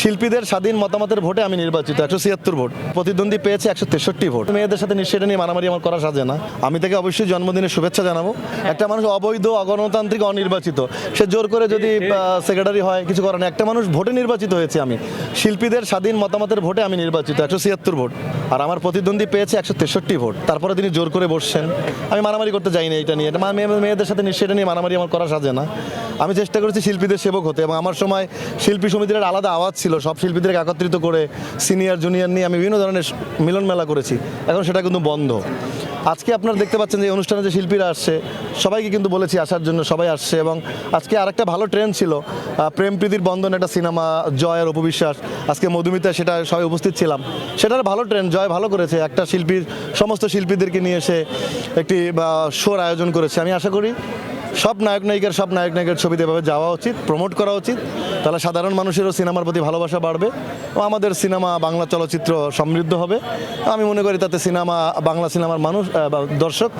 শিল্পীদের স্বাধীন মতামতের ভোটে আমি নির্বাচিত একশো ছিয়াত্তর ভোট। প্রতিদ্বন্দ্বী পেয়েছে একশো তেষট্টি ভোট। মেয়েদের সাথে নিশ্চয়ই এটা নিয়ে মারামারি আমার করা সাজে না। আমি তাকে অবশ্যই জন্মদিনের শুভেচ্ছা জানাব। একটা মানুষ অবৈধ অগণতান্ত্রিক অনির্বাচিত সে জোর করে যদি সেক্রেটারি হয় কিছু করে না একটা মানুষ ভোটে নির্বাচিত হয়েছে আমি। শিল্পীদের স্বাধীন মতামতের ভোটে আমি নির্বাচিত একশো ছিয়াত্তর ভোট। আর আমার প্রতিদ্বন্দ্বী পেয়েছে একশো তেষট্টি ভোট। তারপরে তিনি জোর করে বসছেন। আমি মারামারি করতে যাইনি এটা নিয়ে। এটা মেয়েদের সাথে নিশ্চয়ই এটা নিয়ে মারামারি আমার করা সাজে না। আমি চেষ্টা করেছি শিল্পীদের সেবক হতে এবং আমার সময় শিল্পী সমিতির আলাদা আওয়াজ ছিল, সব শিল্পীদেরকে একত্রিত করে সিনিয়র জুনিয়র নিয়ে আমি বিভিন্ন ধরনের মিলন মেলা করেছি। এখন সেটা কিন্তু বন্ধ। আজকে আপনারা দেখতে পাচ্ছেন যে অনুষ্ঠানে যে শিল্পীরা আসছে, সবাইকে কিন্তু বলেছি আসার জন্য সবাই আসছে এবং আজকে আরেকটা ভালো ট্রেন ছিল। প্রেম প্রীতির বন্ধন একটা সিনেমা জয় আর অপবিশ্বাস। আজকে মধুমিতা সেটা সবাই উপস্থিত ছিলাম। সেটার ভালো ট্রেন জয় ভালো করেছে। একটা শিল্পীর, সমস্ত শিল্পীদেরকে নিয়ে এসে একটি শোর আয়োজন করেছে। আমি আশা করি সব নায়ক নায়িকার সব নায়ক নায়িকার ছবিতে এভাবে যাওয়া উচিত প্রমোট করা উচিত। তাহলে সাধারণ মানুষেরও সিনেমার প্রতি ভালোবাসা বাড়বে ও আমাদের সিনেমা বাংলা চলচ্চিত্র সমৃদ্ধ হবে। আমি মনে করি তাতে সিনেমা বাংলা সিনেমার মানুষ বা দর্শক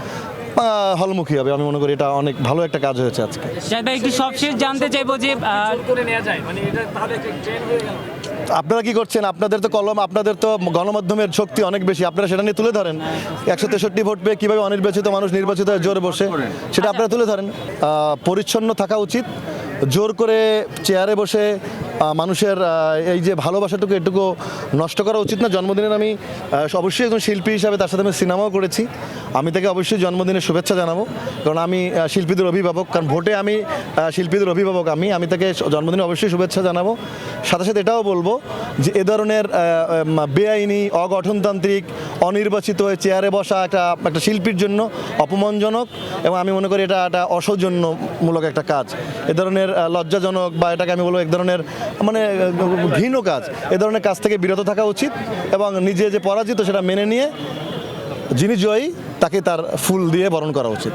হলমুখী হবে। আমি মনে করি এটা অনেক ভালো একটা কাজ হয়েছে আজকে। ভাই একটু সবশেষ জানতে চাইব যে করে নেওয়া যায় মানে এটা তাহলে ট্রেন হয়ে গেল। আপনারা কি করছেন? আপনাদের তো কলম আপনাদের তো গণমাধ্যমের শক্তি অনেক বেশি। আপনারা সেটা নিয়ে তুলে ধরেন। একশো তেষট্টি ভোট পেয়ে কীভাবে অনির্বাচিত মানুষ নির্বাচিত হয়ে জোরে বসে সেটা আপনারা তুলে ধরেন। পরিচ্ছন্ন থাকা উচিত। জোর করে চেয়ারে বসে মানুষের এই যে ভালোবাসাটুকু এটুকু নষ্ট করা উচিত না। জন্মদিনের আমি অবশ্যই একজন শিল্পী হিসাবে তার সাথে আমি সিনেমাও করেছি। আমি তাকে অবশ্যই জন্মদিনের শুভেচ্ছা জানাব। কারণ আমি শিল্পীদের অভিভাবক। কারণ ভোটে আমি শিল্পীদের অভিভাবক আমি। আমি তাকে জন্মদিনে অবশ্যই শুভেচ্ছা জানাব। সাথে সাথে এটাও বলব যে, এ ধরনের বেআইনি, অগঠনতান্ত্রিক, অনির্বাচিত হয়ে চেয়ারে বসা একটা একটা শিল্পীর জন্য অপমানজনক এবং আমি মনে করি এটা একটা অসৌজন্যমূলক একটা কাজ। এ ধরনের লজ্জাজনক বা এটাকে আমি বলব এক ধরনের মানে ঘৃণ কাজ। এ ধরনের কাজ থেকে বিরত থাকা উচিত এবং নিজে যে পরাজিত সেটা মেনে নিয়ে যিনি জয়ী, তাকে তার ফুল দিয়ে বরণ করা উচিত।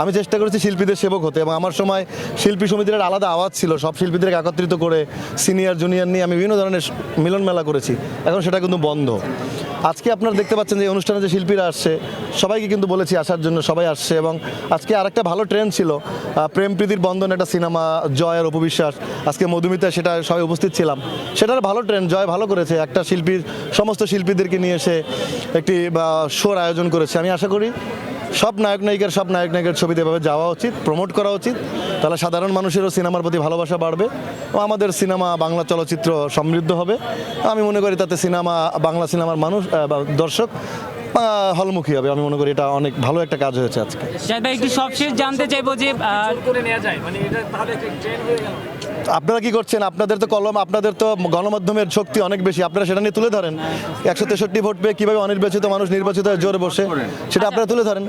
আমি চেষ্টা করেছি শিল্পীদের সেবক হতে এবং আমার সময় শিল্পী সমিতির আলাদা আওয়াজ ছিল। সব শিল্পীদেরকে একত্রিত করে, সিনিয়র, জুনিয়র নিয়ে আমি বিভিন্ন ধরনের মিলন মেলা করেছি। এখন সেটা কিন্তু বন্ধ। আজকে আপনারা দেখতে পাচ্ছেন যে অনুষ্ঠানে যে শিল্পীরা আসছে, সবাইকে কিন্তু বলেছি আসার জন্য সবাই আসছে এবং আজকে আর একটা ভালো ট্রেন্ড ছিল প্রেম প্রীতির বন্ধন একটা সিনেমা, জয় আর অপবিশ্বাস, আজকে মধুমিতা সেটা সবাই উপস্থিত ছিলাম। সেটার ভালো ট্রেন্ড জয় ভালো করেছে, একটা শিল্পীর সমস্ত শিল্পীদেরকে নিয়ে এসে একটি শোর আয়োজন করেছে। আমি আশা করি সব নায়ক নায়িকার সব নায়ক নায়িকার ছবিতে এভাবে যাওয়া উচিত প্রমোট করা উচিত। তাহলে সাধারণ মানুষেরও সিনেমার প্রতি ভালোবাসা বাড়বে ও আমাদের সিনেমা বাংলা চলচ্চিত্র সমৃদ্ধ হবে। আমি মনে করি তাতে সিনেমা বাংলা সিনেমার মানুষ বা দর্শক হলমুখী হবে। আমি মনে করি এটা অনেক ভালো একটা কাজ হয়েছে আজকে। ভাই একটু সবশেষ জানতে চাইব যে করে নেওয়া যায়। মানে এটা তাহলে ট্রেন হয়ে গেল। আপনারা কি করছেন? আপনাদের তো কলম আপনাদের তো গণমাধ্যমের শক্তি অনেক বেশি। আপনারা সেটা নিয়ে তুলে ধরেন। একশো তেষট্টি ভোট পেয়ে কীভাবে অনির্বাচিত মানুষ নির্বাচিত হয়ে জোরে বসে সেটা আপনারা তুলে ধরেন।